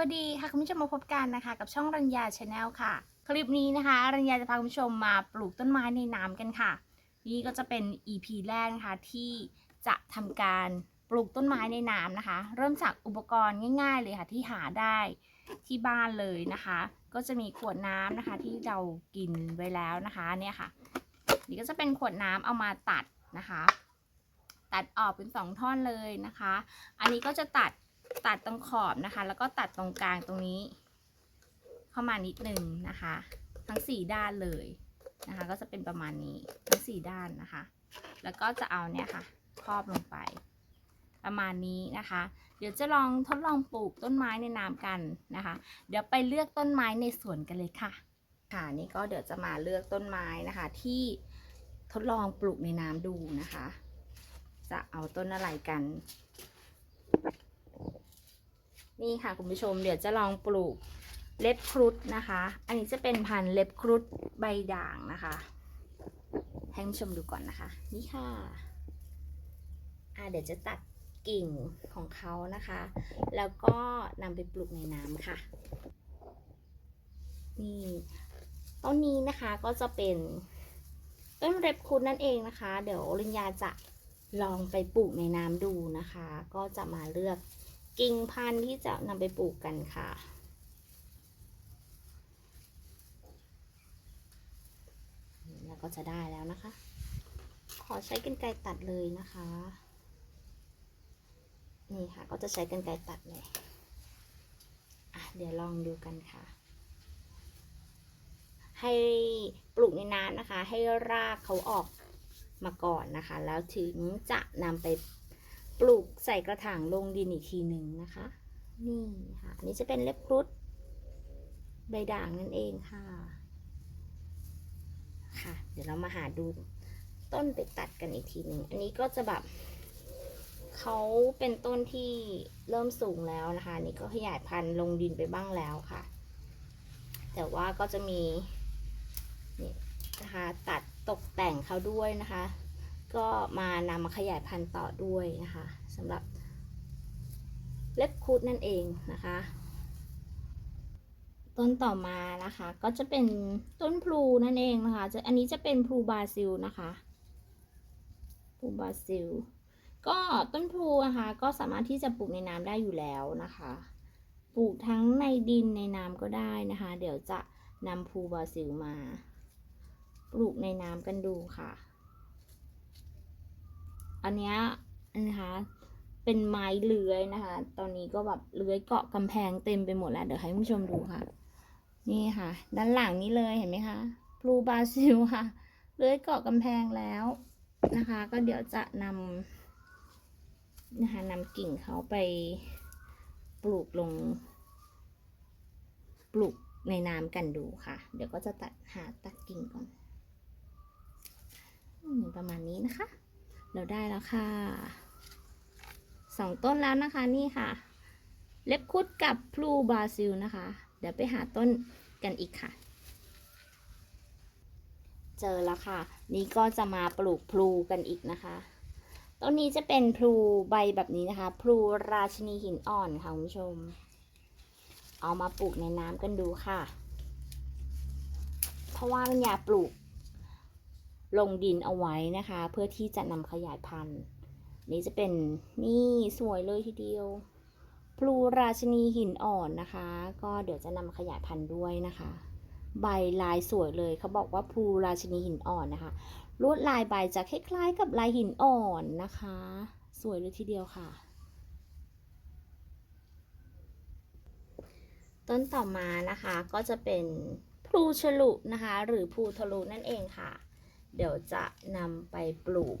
วัสดีค่ะคุณผู้ชมมาพบกันนะคะ กับช่องรัญญาชาแนลค่ะ คลิปนี้นะคะรัญญาจะพาคุณผู้ชมมาปลูกต้นไม้ในน้ำกันค่ะ นี่ก็จะเป็น EP แรกนะคะที่จะทำการปลูกต้นไม้ในน้ำนะคะ เริ่มจากอุปกรณ์ง่าย ๆ เลยค่ะที่หาได้ที่บ้านเลยนะคะ ก็จะมีขวดน้ำนะคะที่เรากินไว้แล้วนะคะเนี่ยค่ะ นี่ก็จะเป็นขวดน้ำเอามาตัดนะคะ ตัดออกเป็นสองท่อนเลยนะคะ อันนี้ก็จะตัด ตัดตรงขอบนะคะ แล้วก็ตัดตรงกลางตรงนี้ เข้ามานิดนึงนะคะ ทั้งสี่ด้านเลยนะคะ ก็จะเป็นประมาณนี้ทั้งสี่ด้านนะคะ แล้วก็จะเอาเนี่ยค่ะครอบลงไป ประมาณนี้นะคะ เดี๋ยวจะลองทดลองปลูกต้นไม้ในน้ำกันนะคะ เดี๋ยวไปเลือกต้นไม้ในสวนกันเลยค่ะ ค่ะนี่ก็เดี๋ยวจะมาเลือกต้นไม้นะคะ ที่ทดลองปลูกในน้ำดูนะคะ จะเอาต้นอะไรกัน นี่ค่ะคุณผู้ชมเดี๋ยวจะลองปลูกเล็บครุฑนะคะ อันนี้จะเป็นพันธุ์เล็บครุฑใบด่างนะคะให้คุณผู้ชมดูก่อนนะคะ นี่ค่ะอ่าเดี๋ยวจะตัดกิ่งของเขานะคะ แล้วก็นำไปปลูกในน้ำค่ะ นี่ต้นนี้นะคะก็จะเป็นต้นเล็บครุฑนั่นเองนะคะ เดี๋ยวลินยาจะลองไปปลูกในน้ำดูนะคะ ก็จะมาเลือก กิ่งพันธุ์ที่จะนำไปปลูกกันค่ะ แล้วก็จะได้แล้วนะคะ ขอใช้กรรไกรตัดเลยนะคะ นี่ค่ะก็จะใช้กรรไกรตัดเลยอะเดี๋ยวลองดูกันค่ะ ให้ปลูกในน้ำนะคะ ให้รากเขาออกมาก่อนนะคะ แล้วถึงจะนำไป ปลูกใส่กระถางลงดินอีกทีหนึ่งนะคะ นี่ค่ะอันนี้จะเป็นเล็บครุฑใบด่างนั่นเองค่ะ ค่ะ เดี๋ยวเรามาหาดูต้นไปตัดกันอีกทีหนึ่ง อันนี้ก็จะแบบเขาเป็นต้นที่เริ่มสูงแล้วนะคะ นี่ก็ขยายพันธุ์ลงดินไปบ้างแล้วค่ะ แต่ว่าก็จะมีนี่นะคะตัดตกแต่งเขาด้วยนะคะ ก็มานำมาขยายพันธุ์ต่อด้วยนะคะสำหรับเล็บคูดนั่นเองนะคะ ต้นต่อมานะคะก็จะเป็นต้นพลูนั่นเองนะคะจะอันนี้จะเป็นพลูบราซิลนะคะพลูบราซิล ก็ต้นพลูนะคะก็สามารถที่จะปลูกในน้ำได้อยู่แล้วนะคะ ปลูกทั้งในดินในน้ำก็ได้นะคะ เดี๋ยวจะนำพลูบราซิลมา ปลูกในน้ำกันดูค่ะ อันเนี้ยนะคะเป็นไม้เลื้อยนะคะ ตอนนี้ก็แบบเลื้อยเกาะกำแพงเต็มไปหมดแล้ว เดี๋ยวให้ผู้ชมดูค่ะ นี่ค่ะ ด้านหลังนี้เลยเห็นไหมคะพลูบราซิลค่ะ เลื้อยเกาะกำแพงแล้วนะคะ ก็เดี๋ยวจะนำนะคะนำกิ่งเขาไปปลูกลง ปลูกในน้ำกันดูค่ะ เดี๋ยวก็จะตัดหาตัดกิ่งก่อน ประมาณนี้นะคะ เราได้แล้วค่ะสองต้นแล้วนะคะนี่ค่ะ เล็บคุดกับพลูบราซิลนะคะ เดี๋ยวไปหาต้นกันอีกค่ะ เจอแล้วค่ะ นี่ก็จะมาปลูกพลูกันอีกนะคะ ต้นนี้จะเป็นพลูใบแบบนี้นะคะ พลูราชินีหินอ่อนค่ะคุณผู้ชม เอามาปลูกในน้ำกันดูค่ะ เพราะว่ามันอยากปลูก ลงดินเอาไว้นะคะ เพื่อที่จะนำขยายพันธุ์นี่จะเป็นนี่สวยเลยทีเดียว พลูราชนีหินอ่อนนะคะ ก็เดี๋ยวจะนำขยายพันธุ์ด้วยนะคะ ใบลายสวยเลยเขาบอกว่าพลูราชนีหินอ่อนนะคะลวดลายใบจะคล้ายๆกับลายหินอ่อนนะคะ สวยเลยทีเดียวค่ะ ต้นต่อมานะคะก็จะเป็นพลูฉลุนะคะ หรือพลูทะลุนั่นเองค่ะ เดี๋ยวจะนำไปปลูก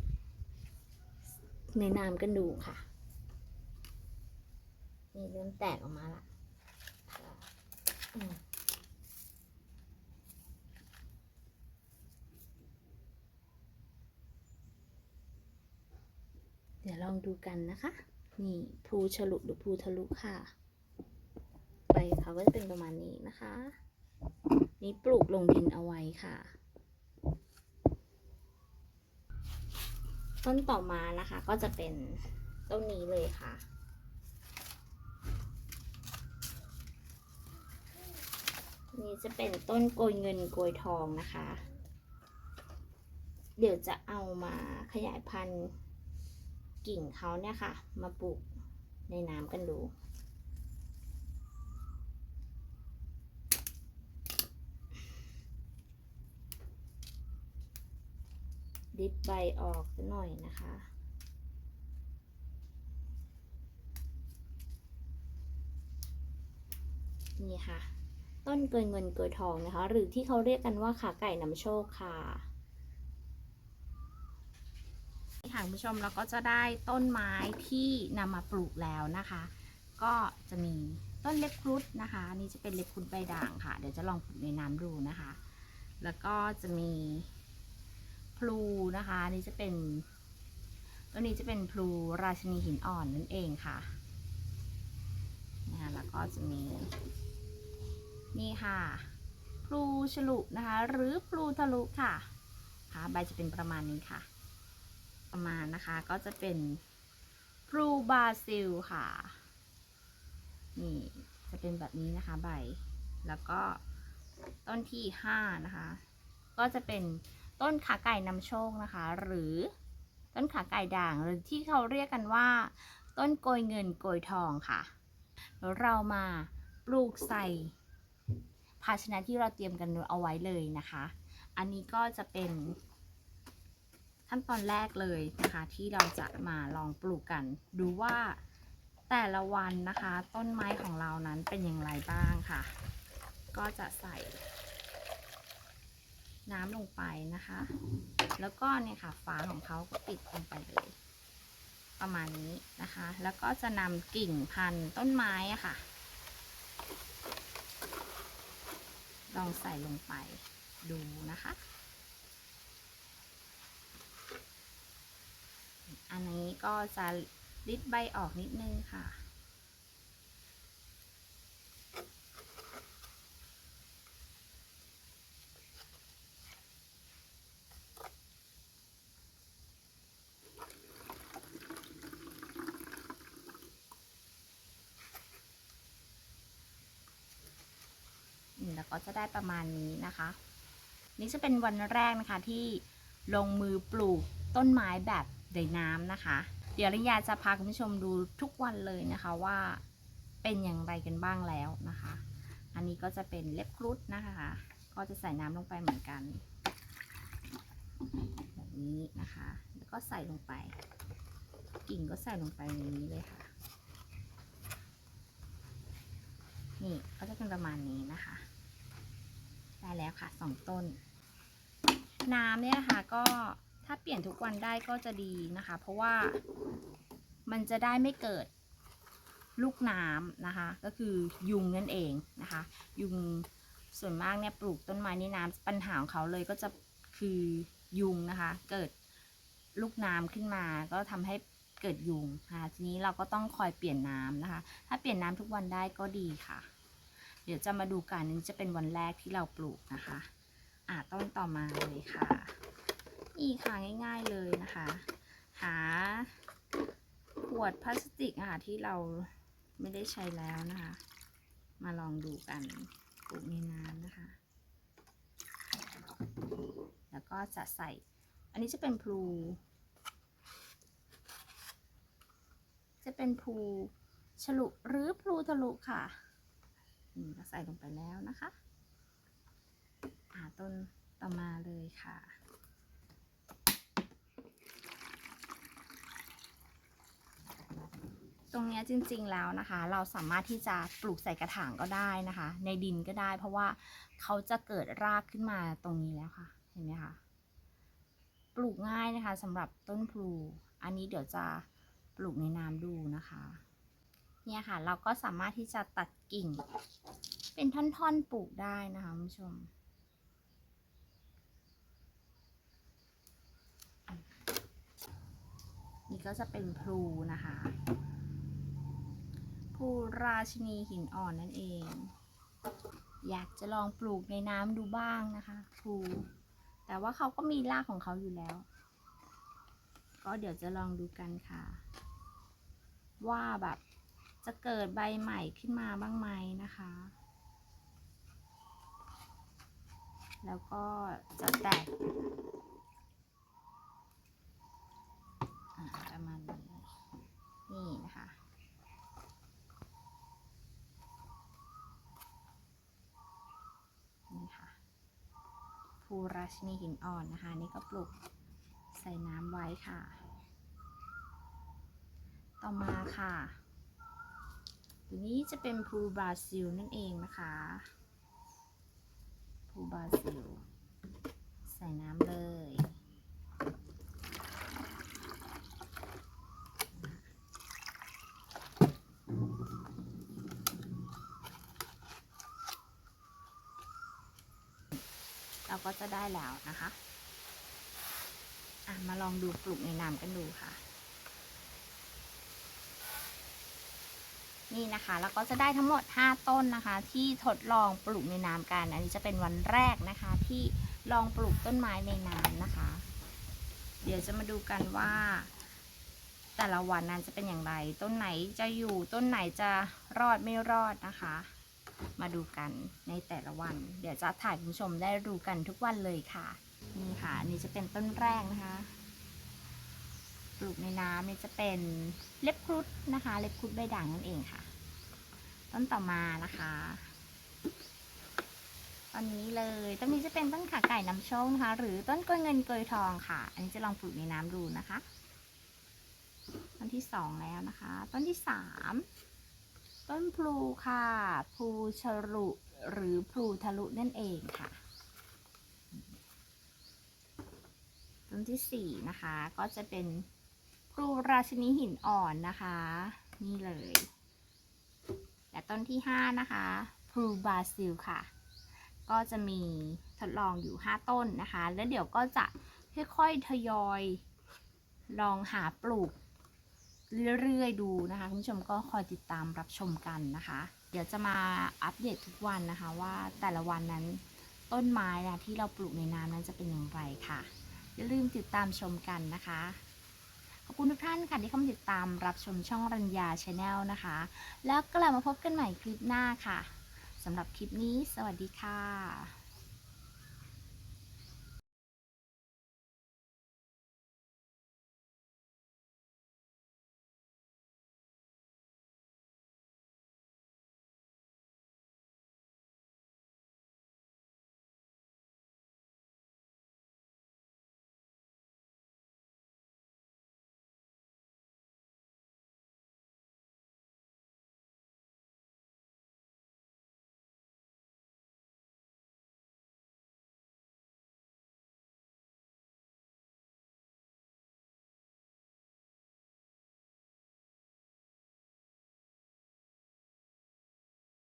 ในน้ำกันดูค่ะนี่เริ่มแตกออกมาละเดี๋ยวลองดูกันนะคะ นี่พูฉลุหรือพูทะลุค่ะ ใบเขาก็จะเป็นประมาณนี้นะคะ นี่ปลูกลงดินเอาไว้ค่ะ ต้นต่อมานะคะ ก็จะเป็นต้นนี้เลยค่ะ นี่จะเป็นต้นโกยเงินโกยทองนะคะ เดี๋ยวจะเอามาขยายพันธุ์กิ่งเขาเนี่ยค่ะ มาปลูกในน้ำกันดู ดิบใบออกสักหน่อยนะคะ นี่ค่ะ ต้นเกินเงินเกินทองนะคะ หรือที่เขาเรียกกันว่าขาไก่นำโชคค่ะนี่ค่ะคุณผู้ชมเราก็จะได้ต้นไม้ที่นำมาปลูกแล้วนะคะ ก็จะมีต้นเล็บครุฑนะคะนนี่จะเป็นเล็บครุฑใบด่างค่ะ เดี๋ยวจะลองปลูกในน้ำดูนะคะ แล้วก็จะมี พลูนะคะอันนี่จะเป็นต้นนี้จะเป็นพลูราชินีหินอ่อนนั่นเองค่ะนะคะแล้วก็จะมีนี่ค่ะพลูฉลุนะคะ หรือพลูทะลุค่ะค่ะใบจะเป็นประมาณนี้ค่ะ ประมาณนะคะก็จะเป็นพลูบาซิลค่ะ นี่จะเป็นแบบนี้นะคะใบ แล้วก็ต้นที่ห้านะคะ ก็จะเป็น ต้นขาไก่นำโชคนะคะ หรือต้นขาไก่ด่างหรือที่เขาเรียกกันว่า ต้นโกยเงินโกยทองค่ะแล้วเรามาปลูกใส่ภาชนะที่เราเตรียมกันเอาไว้เลยนะคะ อันนี้ก็จะเป็นขั้นตอนแรกเลยนะคะ ที่เราจะมาลองปลูกกัน ดูว่าแต่ละวันนะคะ ต้นไม้ของเรานั้นเป็นอย่างไรบ้างค่ะ ก็จะใส่ น้ำลงไปนะคะ แล้วก็เนี่ยค่ะฝาของเขาก็ปิดลงไปเลย ประมาณนี้นะคะ แล้วก็จะนำกิ่งพันธุ์ต้นไม้อะค่ะ ลองใส่ลงไปดูนะคะ อันนี้ก็จะริดใบออกนิดนึงค่ะ ก็จะได้ประมาณนี้นะคะ นี่จะเป็นวันแรกนะคะที่ลงมือปลูกต้นไม้แบบในน้ำนะคะ เดี๋ยวริยาจะพาคุณผู้ชมดูทุกวันเลยนะคะว่าเป็นอย่างไรกันบ้างแล้วนะคะ อันนี้ก็จะเป็นเล็บครุฑนะคะ ก็จะใส่น้ำลงไปเหมือนกัน แบบนี้นะคะ แล้วก็ใส่ลงไป กิ่งก็ใส่ลงไปในนี้เลยค่ะ นี่ก็จะเป็นประมาณนี้นะคะ ได้แล้วค่ะสองต้น น้ำเนี่ยนะคะก็ถ้าเปลี่ยนทุกวันได้ก็จะดีนะคะ เพราะว่ามันจะได้ไม่เกิดลูกน้ำนะคะ ก็คือยุงนั่นเองนะคะ ยุงส่วนมากเนี่ยปลูกต้นไม้ในน้ำปัญหาของเขาเลยก็จะคือยุงนะคะ เกิดลูกน้ำขึ้นมาก็ทำให้เกิดยุงนะคะทีนี้เราก็ต้องคอยเปลี่ยนน้ำนะคะ ถ้าเปลี่ยนน้ำทุกวันได้ก็ดีค่ะ เดี๋ยวจะมาดูกันนี้จะเป็นวันแรกที่เราปลูกนะคะ อ่าต้นต่อมาเลยค่ะนี่ค่ะง่าย ๆเลยนะคะ หาขวดพลาสติกอะที่เราไม่ได้ใช้แล้วนะคะ มาลองดูกันปลูกในน้ำนะคะ แล้วก็จะใส่ อันนี้จะเป็นพลู จะเป็นพลูฉลุหรือพลูทะลุค่ะ นี่ก็ใส่ลงไปแล้วนะคะอ่าต้นต่อมาเลยค่ะ ตรงนี้จริงๆแล้วนะคะ เราสามารถที่จะปลูกใส่กระถางก็ได้นะคะ ในดินก็ได้เพราะว่าเขาจะเกิดรากขึ้นมาตรงนี้แล้วค่ะ เห็นไหมคะปลูกง่ายนะคะสำหรับต้นพลู อันนี้เดี๋ยวจะปลูกในน้ำดูนะคะ เนี่ยค่ะ เราก็สามารถที่จะตัดกิ่ง เป็นท่อนๆปลูกได้นะคะคุณผู้ชมนี่ก็จะเป็นพลูนะคะพลูราชินีหินอ่อนนั่นเอง อยากจะลองปลูกในน้ำดูบ้างนะคะพลูแต่ว่าเขาก็มีรากของเขาอยู่แล้ว ก็เดี๋ยวจะลองดูกันค่ะ ว่าแบบ จะเกิดใบใหม่ขึ้นมาบ้างไหมนะคะ แล้วก็จะแตกประมาณนี้นี่นะคะนี่ค่ะภูราชนีหินอ่อนนะคะ นี่ก็ปลูกใส่น้ำไว้ค่ะ ต่อมาค่ะ ตัวนี้จะเป็นภูบราซิลนั่นเองนะคะภูบราซิล ใส่น้ำเลยเราก็จะได้แล้วนะคะ อะ มาลองดูปลูกในน้ำกันดูค่ะ นี่นะคะ แล้วก็จะได้ทั้งหมด 5 ต้นนะคะ ที่ทดลองปลูกในน้ำกัน อันนี้จะเป็นวันแรกนะคะที่ลองปลูกต้นไม้ในน้ำนะคะ เดี๋ยวจะมาดูกันว่า แต่ละวันนั้นจะเป็นอย่างไร ต้นไหนจะอยู่ต้นไหนจะรอดไม่รอดนะคะ มาดูกันในแต่ละวัน เดี๋ยวจะถ่ายคุณผู้ชมได้ดูกันทุกวันเลยค่ะ นี่ค่ะ อันนี้จะเป็นต้นแรกนะคะ ปลูกในน้ำนี่จะเป็นเล็บครุฑนะคะ เล็บครุฑใบด่างนั่นเองค่ะ ต้นต่อมานะคะต้นนี้เลยต้นนี้จะเป็นต้นขาไก่น้ำโชคนะคะ หรือต้นกล้วยเงินกล้วยทองค่ะ อันนี้จะลองปลูกในน้ำดูนะคะ ต้นที่สองแล้วนะคะ ต้นที่สามต้นพลูค่ะพลูชรุหรือพลูทะลุนั่นเองค่ะ ต้นที่สี่นะคะ ก็จะเป็น พลูราชินีหินอ่อนนะคะ นี่เลย และต้นที่ห้านะคะพลูบาซิลค่ะ ก็จะมีทดลองอยู่ 5 ต้นนะคะ แล้วเดี๋ยวก็จะค่อยๆทยอยลองหาปลูกเรื่อยๆดูนะคะคุณผู้ชมก็คอยติดตามรับชมกันนะคะ เดี๋ยวจะมาอัปเดตทุกวันนะคะ ว่าแต่ละวันนั้นต้นไม้นะที่เราปลูกในน้ำนั้นจะเป็นอย่างไรค่ะ อย่าลืมติดตามชมกันนะคะ ขอบคุณทุกท่านค่ะที่เข้ามาติดตามรับชมช่องรัญญาชาแนลนะคะ แล้วกลับมาพบกันใหม่คลิปหน้าค่ะสำหรับคลิปนี้ สวัสดีค่ะ